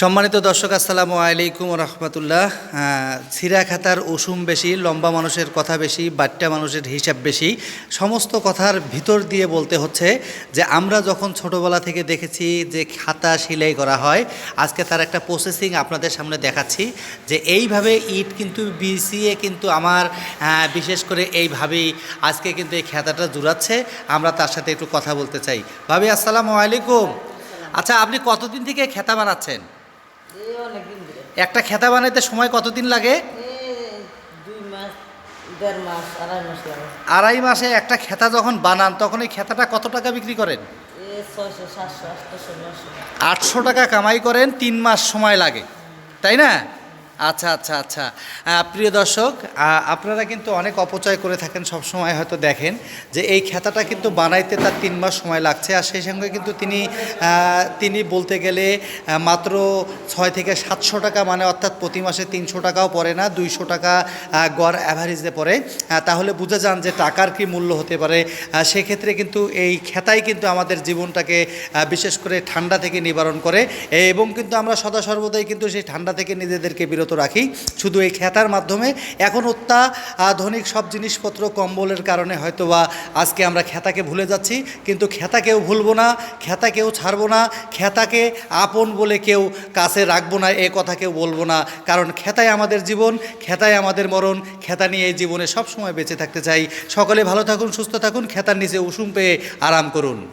সম্মানিত দর্শক, আসসালামু আলাইকুম রহমতুল্লাহ। ছিঁড়া খাতার উসুম বেশি, লম্বা মানুষের কথা বেশি বাট্টা মানুষের হিসাব বেশি, সমস্ত কথার ভিতর দিয়ে বলতে হচ্ছে যে আমরা যখন ছোটোবেলা থেকে দেখেছি যে খাতা সেলাই করা হয়, আজকে তার একটা প্রসেসিং আপনাদের সামনে দেখাচ্ছি যে এইভাবে ইট কিন্তু বিছিয়ে কিন্তু আমার বিশেষ করে এইভাবেই আজকে কিন্তু এই খাতাটা জুড়াচ্ছে। আমরা তার সাথে একটু কথা বলতে চাই। ভাবি, আসসালামু আলাইকুম। আচ্ছা আপনি কতদিন থেকে খেতা বানাচ্ছেন? একটা খেতা বানাইতে সময় কতদিন লাগে? আড়াই মাস একটা খেতা যখন বানান, তখন এই খেতাটা কত টাকা বিক্রি করেন? আটশো টাকা কামাই করেন, তিন মাস সময় লাগে। তাই না? আচ্ছা আচ্ছা আচ্ছা। প্রিয় দর্শক আপনারা কিন্তু অনেক অপচয় করে থাকেন, সব সময় হয়তো দেখেন যে এই খেতাটা কিন্তু বানাইতে তার তিন মাস সময় লাগছে। আর সেই সঙ্গে কিন্তু তিনি তিনি বলতে গেলে মাত্র ছয় থেকে সাতশো টাকা মানে অর্থাৎ প্রতি মাসে তিনশো টাকাও পড়ে না, দুইশো টাকা গড় অ্যাভারেজে পড়ে। তাহলে বুঝে যান যে টাকার কি মূল্য হতে পারে। সেক্ষেত্রে কিন্তু এই খেতাই কিন্তু আমাদের জীবনটাকে বিশেষ করে ঠান্ডা থেকে নিবারণ করে। এবং কিন্তু আমরা সদা সর্বদাই কিন্তু সেই ঠান্ডা থেকে নিজেদেরকে বিরত রাখি। শুধু এই খেতার মাধ্যমে, এখন অত্যাধুনিক সব জিনিসপত্র কম্বলের কারণে হয়তো বা আজকে আমরা খেতাকে ভুলে যাচ্ছি। কিন্তু খেতাকেও ভুলবো না, খেতাকেও ছাড়বো না। খেতাকে আপন বলে কেউ কাছে রাখব না, এ কথা কেউ বলব না। কারণ খেতাই আমাদের জীবন, খেতাই আমাদের মরণ, খেতা নিয়ে এই জীবনে সবসময় বেঁচে থাকতে চাই। সকলে ভালো থাকুন, সুস্থ থাকুন, খেতার নিচে উষুম পেয়ে আরাম করুন।